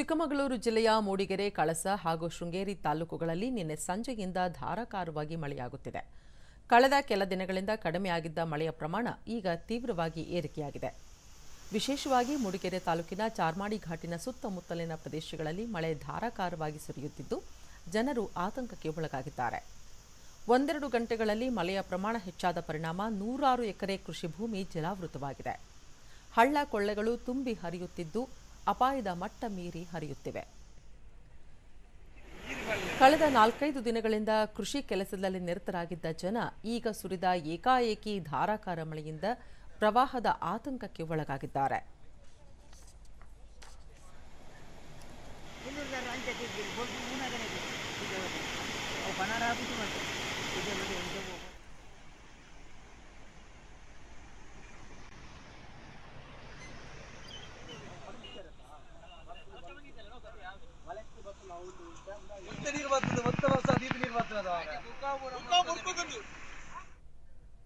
ಚಿಕ್ಕಮಗಳೂರು ಜಿಲ್ಲೆಯ ಮೂಡಿಗೆರೆ, ಕಳಸ ಹಾಗೂ ಶೃಂಗೇರಿ ತಾಲೂಕುಗಳಲ್ಲಿ ನಿನ್ನೆ ಸಂಜೆಯಿಂದ ಧಾರಾಕಾರವಾಗಿ ಮಳೆಯಾಗುತ್ತಿದೆ. ಕಳೆದ ಕೆಲ ದಿನಗಳಿಂದ ಕಡಿಮೆಯಾಗಿದ್ದ ಮಳೆಯ ಪ್ರಮಾಣ ಈಗ ತೀವ್ರವಾಗಿ ಏರಿಕೆಯಾಗಿದೆ. ವಿಶೇಷವಾಗಿ ಮೂಡಿಗೆರೆ ತಾಲೂಕಿನ ಚಾರ್ಮಾಡಿ ಘಾಟಿನ ಸುತ್ತಮುತ್ತಲಿನ ಪ್ರದೇಶಗಳಲ್ಲಿ ಮಳೆ ಧಾರಾಕಾರವಾಗಿ ಸುರಿಯುತ್ತಿದ್ದು, ಜನರು ಆತಂಕಕ್ಕೆ ಒಳಗಾಗಿದ್ದಾರೆ. ಒಂದೆರಡು ಗಂಟೆಗಳಲ್ಲಿ ಮಳೆಯ ಪ್ರಮಾಣ ಹೆಚ್ಚಾದ ಪರಿಣಾಮ ನೂರಾರು ಎಕರೆ ಕೃಷಿ ಭೂಮಿ ಜಲಾವೃತವಾಗಿದೆ. ಹಳ್ಳ ಕೊಳ್ಳೆಗಳು ತುಂಬಿ ಹರಿಯುತ್ತಿದ್ದು ಅಪಾಯದ ಮಟ್ಟ ಮೀರಿ ಹರಿಯುತ್ತಿವೆ. ಕಳೆದ ನಾಲ್ಕೈದು ದಿನಗಳಿಂದ ಕೃಷಿ ಕೆಲಸದಲ್ಲಿ ನಿರತರಾಗಿದ್ದ ಜನ ಈಗ ಸುರಿದ ಏಕಾಏಕಿ ಧಾರಾಕಾರ ಮಳೆಯಿಂದ ಪ್ರವಾಹದ ಆತಂಕಕ್ಕೆ ಒಳಗಾಗಿದ್ದಾರೆ. ಮತ್ತೆ ನೀರು ಬರ್ತದೆ ಮತ್ತೆ ವರ್ಷ ನೀರು ನೀರು ಬರ್ತದೆ